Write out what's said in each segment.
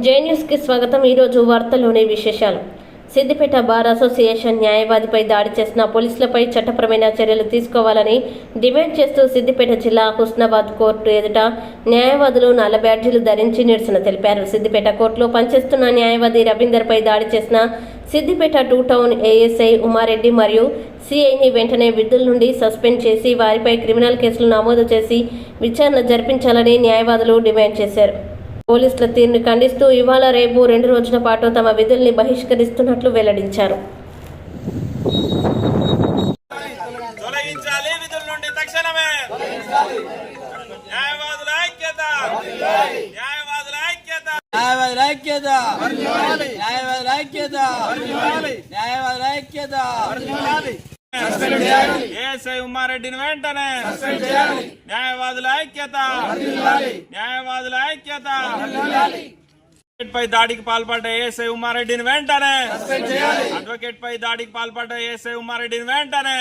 జేన్యూస్కి స్వాగతం. ఈరోజు వార్తల్లోని విశేషాలు. సిద్దిపేట బార్ అసోసియేషన్ న్యాయవాదిపై దాడి చేసిన పోలీసులపై చట్టపరమైన చర్యలు తీసుకోవాలని డిమాండ్ చేస్తూ సిద్దిపేట జిల్లా హుస్నాబాద్ కోర్టు ఎదుట న్యాయవాదులు నల్ల బ్యాడ్జీలు ధరించి నిరసన తెలిపారు. సిద్దిపేట కోర్టులో పనిచేస్తున్న న్యాయవాది రవీందర్పై దాడి చేసిన Siddipet two town ASI Umareddy మరియు సిఐని వెంటనే విధుల నుండి సస్పెండ్ చేసి వారిపై క్రిమినల్ కేసులు నమోదు చేసి విచారణ జరిపించాలని న్యాయవాదులు డిమాండ్ చేశారు. పోలీసుల తీరును ఖండిస్తూ ఇవాళ రేపు రెండు రోజుల పాటు తమ విధుల్ని బహిష్కరిస్తున్నట్లు వెల్లడించారు. తొలగించాలి విధుల నుండి తక్షణమే. న్యాయవాదుల ఐక్యత. ఏఎస్ఐ ఉమ్మారెడ్డిని వెంటనే న్యాయవాదుల ఐక్యత. న్యాయవాదుల ఐక్యత. అడ్వకేట్ పై దాడికి పాల్పడ్డ ఏఎస్ఐ ఉమ్మారెడ్డిని వెంటనే. అడ్వకేట్ పై దాడికి పాల్పడ్డ ఏఎస్ఐ ఉమ్మారెడ్డిని వెంటనే.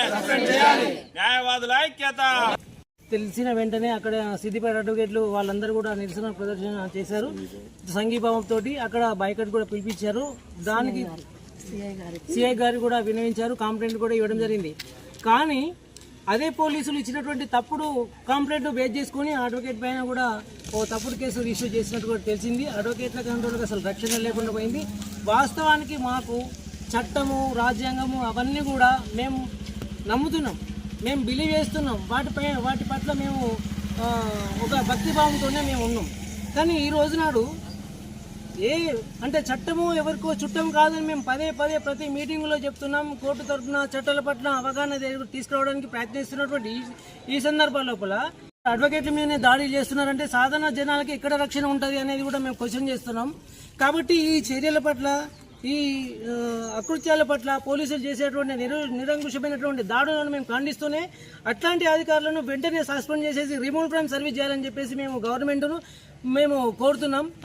న్యాయవాదుల ఐక్యత. తెలిసిన వెంటనే అక్కడ సిద్దిపేట అడ్వకేట్లు వాళ్ళందరూ కూడా నిరసన ప్రదర్శన చేశారు. సంఘీభావం తోటి అక్కడ బైకట్ కూడా పిలిపించారు. దానికి సిఐ గారు. కూడా వినవించారు కంప్లైంట్ కూడా ఇవ్వడం జరిగింది. కానీ అదే పోలీసులు ఇచ్చినటువంటి తప్పుడు కంప్లైంట్ బేస్ చేసుకుని అడ్వకేట్ పైన కూడా ఓ తప్పుడు కేసు ఇష్యూ చేసినట్టు కూడా తెలిసింది. అడ్వకేట్ల కంట్రోల్కి అసలు రక్షణ లేకుండా పోయింది. వాస్తవానికి మాకు చట్టము రాజ్యాంగము అవన్నీ కూడా మేము నమ్ముతున్నాం. మేము బిలీవ్ చేస్తున్నాం. వాటిపై వాటి పట్ల మేము ఒక భక్తిభావంతోనే మేము ఉన్నాం. కానీ ఈ రోజు నాడు ఏ అంటే చట్టము ఎవరికో చుట్టం కాదని మేము పదే పదే ప్రతి మీటింగ్లో చెప్తున్నాం. కోర్టు తరఫున చట్టాల పట్ల అవగాహన తీసుకురావడానికి ప్రయత్నిస్తున్నటువంటి ఈ- ఈ సందర్భాల లోపల అడ్వకేట్ల మీదనే దాడి చేస్తున్నారంటే సాధారణ జనాలకి ఎక్కడ రక్షణ ఉంటుంది అనేది కూడా మేము క్వశ్చన్ చేస్తున్నాం. కాబట్టి ఈ చర్యల పట్ల ఈ అకృత్యాల పట్ల పోలీసులు చేసేటువంటి నిరు నిరంకుశమైనటువంటి దాడులను మేము ఖండిస్తూనే అట్లాంటి అధికారులను వెంటనే సస్పెండ్ చేసేసి రిమూవ్ ఫ్రమ్ సర్వీస్ చేయాలని చెప్పేసి మేము గవర్నమెంట్ను మేము కోరుతున్నాం.